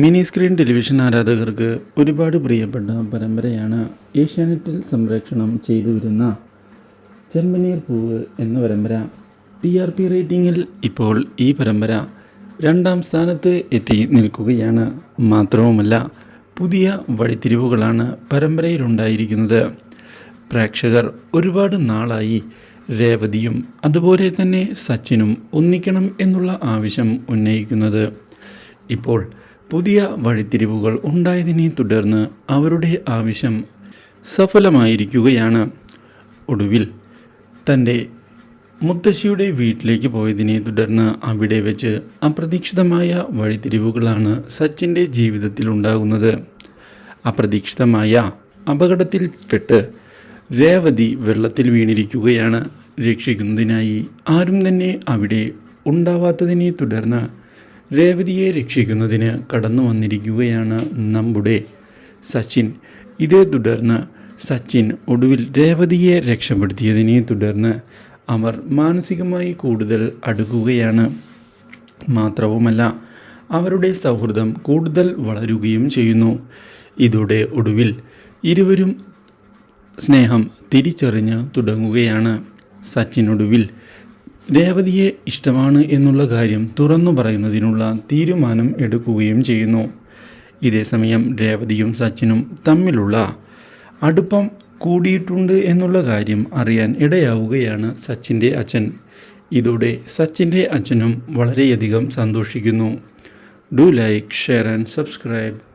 Mini screen television ആരാധകർക്ക് ഒരുപാട് പ്രിയപ്പെട്ട പരമ്പരയാണ് ഏഷ്യാനെറ്റിൽ സംപ്രേക്ഷണം ചെയ്തു വരുന്ന ചെമ്പനീർ പൂവ് എന്ന പരമ്പര. ടി ആർ പി റേറ്റിംഗിൽ ഇപ്പോൾ ഈ പരമ്പര രണ്ടാം സ്ഥാനത്ത് എത്തി നിൽക്കുകയാണ്. മാത്രവുമല്ല പുതിയ വഴിത്തിരിവുകളാണ് പരമ്പരയിലുണ്ടായിരിക്കുന്നത്. പ്രേക്ഷകർ ഒരുപാട് നാളായി രേവതിയും അതുപോലെ തന്നെ സച്ചിനും ഒന്നിക്കണം എന്നുള്ള ആവശ്യം ഉന്നയിക്കുന്നത്. ഇപ്പോൾ പുതിയ വഴിത്തിരിവുകൾ ഉണ്ടായതിനെ തുടർന്ന് അവരുടെ ആവശ്യം സഫലമായിരിക്കുകയാണ്. ഒടുവിൽ തന്റെ മുത്തശ്ശിയുടെ വീട്ടിലേക്ക് പോയതിനെ തുടർന്ന് അവിടെ വെച്ച് അപ്രതീക്ഷിതമായ വഴിത്തിരിവുകളാണ് സച്ചിന്റെ ജീവിതത്തിൽ ജീവിതത്തിലുണ്ടാകുന്നത് അപ്രതീക്ഷിതമായ അപകടത്തിൽപ്പെട്ട് രേവതി വെള്ളത്തിൽ വീണിരിക്കുകയാണ്. രക്ഷിക്കുന്നതിനായി ആരും തന്നെ അവിടെ ഉണ്ടാവാത്തതിനെ തുടർന്ന് രേവതിയെ രക്ഷിക്കുന്നതിന് കടന്നു വന്നിരിക്കുകയാണ് നമ്മുടെ സച്ചിൻ. ഇതേ തുടർന്ന് സച്ചിൻ ഒടുവിൽ രേവതിയെ രക്ഷപ്പെടുത്തിയതിനെ തുടർന്ന് അവർ മാനസികമായി കൂടുതൽ അടുക്കുകയാണ്. മാത്രവുമല്ല അവരുടെ സൗഹൃദം കൂടുതൽ വളരുകയും ചെയ്യുന്നു. ഇതോടെ ഒടുവിൽ ഇരുവരും സ്നേഹം തിരിച്ചറിഞ്ഞ് തുടങ്ങുകയാണ്. സച്ചിനൊടുവിൽ രേവതിയെ ഇഷ്ടമാണ് എന്നുള്ള കാര്യം തുറന്നു പറയുന്നതിനുള്ള തീരുമാനം എടുക്കുകയും ചെയ്യുന്നു. ഇതേസമയം രേവതിയും സച്ചിനും തമ്മിലുള്ള അടുപ്പം കൂടിയിട്ടുണ്ട് എന്നുള്ള കാര്യം അറിയാൻ ഇടയാവുകയാണ് സച്ചിന്റെ അച്ഛൻ. ഇതോടെ സച്ചിന്റെ അച്ഛനും വളരെയധികം സന്തോഷിക്കുന്നു. Do like share and subscribe.